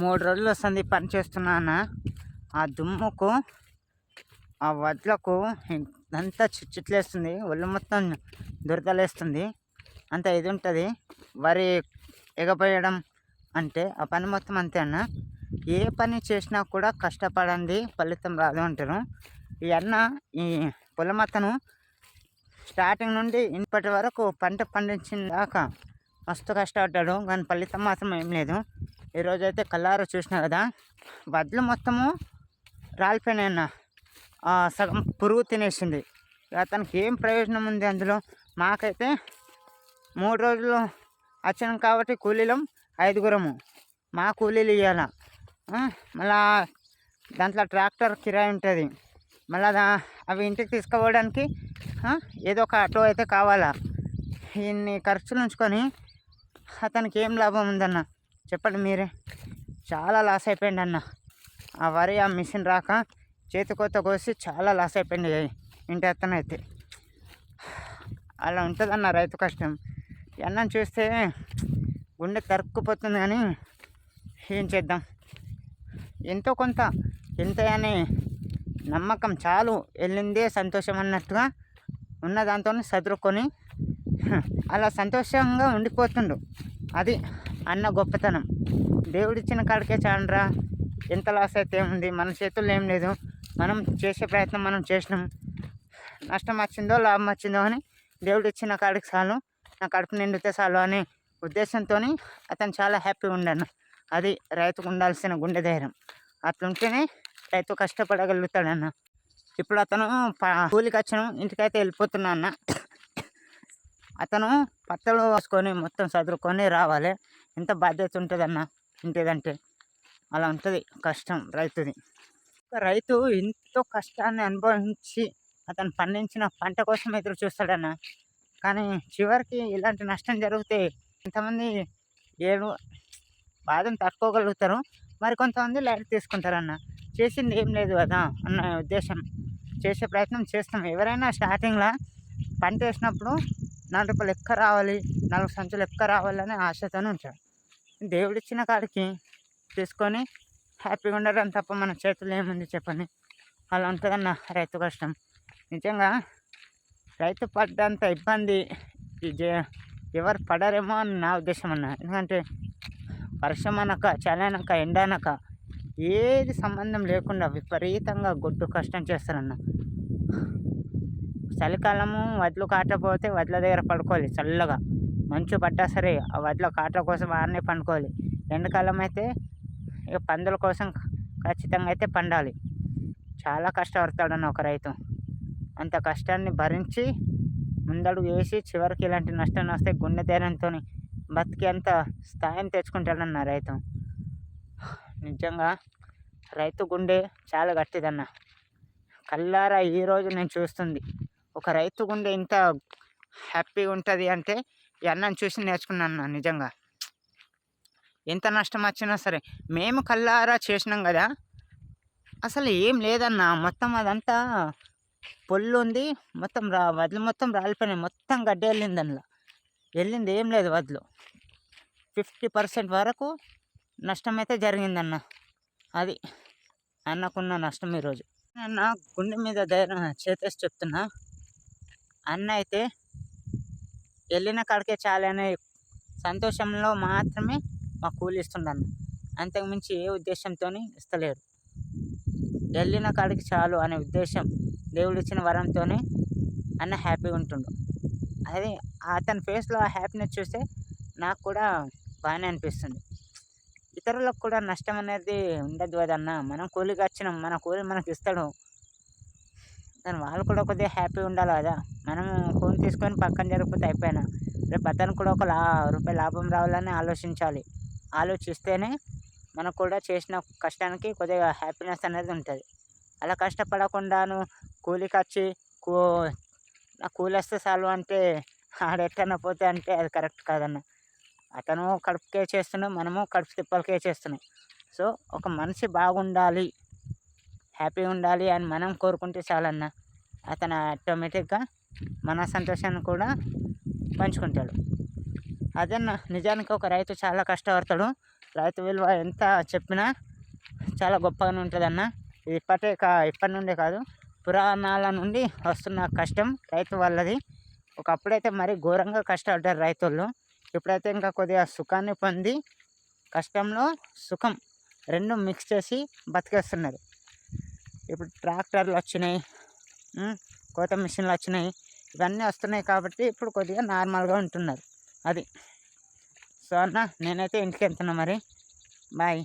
మూడు రోజులు వస్తుంది పని చేస్తున్నా అన్న ఆ దుమ్ముకు ఆ వడ్లకు అంతా చిట్లేస్తుంది ఒళ్ళు మొత్తం దురదలేస్తుంది. అంత ఇది ఉంటుంది వరి ఎగపోయడం అంటే ఆ పని మొత్తం అంతే అన్న ఏ పని చేసినా కూడా కష్టపడండి ఫలితం రాదు అంటారు. ఈ అన్న ఈ పొలం అతను స్టార్టింగ్ నుండి ఇప్పటి వరకు పంట పండించిన దాకా మస్తు కష్టపడ్డాడు. కానీ ఫలితం మాత్రం ఏం లేదు. ఈరోజు అయితే కల్లారు చూసినా కదా? వడ్లు మొత్తము రాలిపోయినాయన్న. సగం పురుగు తినేసింది. అతనికి ఏం ప్రయోజనం ఉంది అందులో? మాకైతే మూడు రోజులు వచ్చినాం కాబట్టి కూలీలం ఐదుగురము. మా కూలీలు ఇవ్వాల మళ్ళా దాంట్లో ట్రాక్టర్ కిరాయి ఉంటుంది. మళ్ళా దా- అవి ఇంటికి తీసుకుపోవడానికి ఏదో ఒక ఆటో అయితే కావాలా? ఇన్ని ఖర్చులు ఉంచుకొని అతనికి ఏం లాభం ఉందన్న? చెప్పండి మీరే. చాలా లాస్ అయిపోయింది అన్న ఆ వరి ఆ మిషన్ రాక చేతి కొత్త కోసి చాలా లాస్ అయిపోయింది ఇంటి అతను అయితే. అలా ఉంటుందన్న రైతు కష్టం. అన్నం చూస్తే గుండె తరుక్కుపోతుంది కానీ ఏం చేద్దాం? ఎంతో కొంత ఎంత అని నమ్మకం చాలు. వెళ్ళిందే సంతోషం అన్నట్టుగా ఉన్న దాంతో సదురుకొని అలా సంతోషంగా ఉండిపోతుండు. అది అన్న గొప్పతనం. దేవుడిచ్చిన కాడికే చాలరా ఎంత లాస్ అయితే ఏముంది? మన చేతుల్లో ఏం లేదు. మనం చేసే ప్రయత్నం మనం చేసినాం. నష్టం వచ్చిందో లాభం వచ్చిందో అని దేవుడు ఇచ్చిన కాడికి చాలు. నా కడుపు నిండితే చాలు అనే ఉద్దేశంతో అతను చాలా హ్యాపీగా ఉండను. అది రైతుకు ఉండాల్సిన గుండె ధైర్యం. అట్లుంటేనే రైతు కష్టపడగలుగుతాడన్న. ఇప్పుడు అతను కూలికి వచ్చాను ఇంటికైతే వెళ్ళిపోతున్నా అన్న. అతను పత్తలు వేసుకొని మొత్తం చదువుకొని రావాలి. ఎంత బాధ్యత ఉంటుందన్న? ఇంటిదంటే అలా ఉంటుంది. కష్టం రైతుది. రైతు ఎంతో కష్టాన్ని అనుభవించి అతను పండించిన పంట కోసం ఎదురు చూస్తాడన్న. కానీ చివరికి ఇలాంటి నష్టం జరిగితే కొంతమంది ఏడు బాధను తట్టుకోగలుగుతారు. మరి కొంతమంది లైట్ తీసుకుంటారన్న. చేసింది ఏం లేదు కదా అన్న ఉద్దేశం. చేసే ప్రయత్నం చేస్తాం. ఎవరైనా స్టార్టింగ్లో పంట వేసినప్పుడు నాలుగు రూపాయలు ఎక్కువ రావాలి నాలుగు సంచులు ఎక్కువ రావాలని ఆశతోనే ఉంటాడు దేవుడిచ్చిన కాడికి తీసుకొని హ్యాపీగా ఉండడం తప్ప మన చేతులు ఏముంది చెప్పండి? అలా ఉంటుందన్న రైతు కష్టం. నిజంగా రైతు పడ్డంత ఇబ్బంది ఎవరు పడరేమో అని నా ఉద్దేశం అన్న. ఎందుకంటే వర్షం అనక చలనక ఎండనక ఎండ అనక ఏది సంబంధం లేకుండా విపరీతంగా గొడ్డు కష్టం చేస్తారన్న. చలికాలము వడ్లు కాటపోతే వడ్ల దగ్గర పడుకోవాలి చల్లగా. మంచు పడ్డా సరే ఆ వడ్ల కాట కోసం ఆడనే పండుకోవాలి. ఎండాకాలం అయితే ఇక పందుల కోసం ఖచ్చితంగా అయితే పండాలి. చాలా కష్టపడతాడన్న ఒక రైతు. అంత కష్టాన్ని భరించి ముందడుగు వేసి చివరికి ఇలాంటి నష్టం వస్తే గుండె ధైర్యంతో బతికేంత స్థాయిని తెచ్చుకుంటాడన్న రైతు. నిజంగా రైతు గుండె చాలా గట్టిదన్న. కల్లారా ఈరోజు నేను చూస్తుంది. ఒక రైతు గుండె ఇంత హ్యాపీగా ఉంటుంది అంటే ఈ అన్నం చూసి నేర్చుకున్నాను అన్న నిజంగా. ఎంత నష్టం వచ్చినా సరే మేము కల్లారా చేసినాం కదా. అసలు ఏం లేదన్న మొత్తం అదంతా పొల్లు ఉంది మొత్తం రా వదులు మొత్తం రాలిపోయినాయి మొత్తం గడ్డి వెళ్ళింది అందులో. వెళ్ళింది ఏం లేదు వదులు ఫిఫ్టీ పర్సెంట్ వరకు నష్టం అయితే జరిగిందన్న. అది అన్నకున్న నష్టం ఈరోజు. అన్న గుండె మీద ధైర్యం చేతేసి చెప్తున్నా. అన్న అయితే వెళ్ళిన కాడికే చాలనే సంతోషంలో మాత్రమే మా కూలి ఇస్తుండన్న. అంతకుమించి ఏ ఉద్దేశంతో ఇస్తలేరు. వెళ్ళిన కాడికి చాలు అనే ఉద్దేశం దేవుడిచ్చిన వరంతోనే అన్న హ్యాపీగా ఉంటుండు. అది అతని ఫేస్లో ఆ హ్యాపీనెస్ చూస్తే నాకు కూడా బాగానే అనిపిస్తుంది. ఇతరులకు కూడా నష్టం అనేది ఉండదు కదన్న. మనం కూలికి వచ్చినాం మన కూలి మనకి ఇస్తాడు కానీ వాళ్ళు కూడా కొద్దిగా హ్యాపీ ఉండాలి కదా. మనం ఫోన్ తీసుకొని పక్కన జరిగిపోతే అయిపోయినా. రేపు అతనికి కూడా ఒక లా రూపాయి లాభం రావాలని ఆలోచించాలి. ఆలోచిస్తేనే మనకు కూడా చేసిన కష్టానికి కొద్దిగా హ్యాపీనెస్ అనేది ఉంటుంది. అలా కష్టపడకుండాను కూలికి వచ్చి కూ నా కూలి వస్తే చాలు అంటే ఆడెట్టన పోతే అంటే అది కరెక్ట్ కాదన్న. అతను కడుపుకే చేస్తున్నాం మనము కడుపు తిప్పలకే చేస్తున్నాం. సో ఒక మనిషి బాగుండాలి హ్యాపీగా ఉండాలి అని మనం కోరుకుంటే చాలన్న. అతను ఆటోమేటిక్గా మన సంతోషాన్ని కూడా పంచుకుంటాడు. అదన్న నిజానికి ఒక రైతు చాలా కష్టపడతాడు. రైతు విలువ ఎంత చెప్పినా చాలా గొప్పగానే ఉంటుంది అన్న ఇది ఇప్పటే కా ఇప్పటి నుండే కాదు పురాణాల నుండి వస్తున్న కష్టం రైతు వాళ్ళది. ఒకప్పుడైతే మరీ ఘోరంగా కష్టపడ్డారు రైతులు. ఇప్పుడైతే ఇంకా కొద్దిగా సుఖాన్ని పొంది కష్టంలో సుఖం రెండు మిక్స్ చేసి బతికేస్తున్నారు. ఇప్పుడు ట్రాక్టర్లు వచ్చినాయి కోత మిషన్లు వచ్చినాయి ఇవన్నీ వస్తున్నాయి కాబట్టి ఇప్పుడు కొద్దిగా నార్మల్గా ఉంటున్నారు. అది. సో అన్న నేనైతే ఇంటికి వెళ్తున్నా మరి. బాయ్.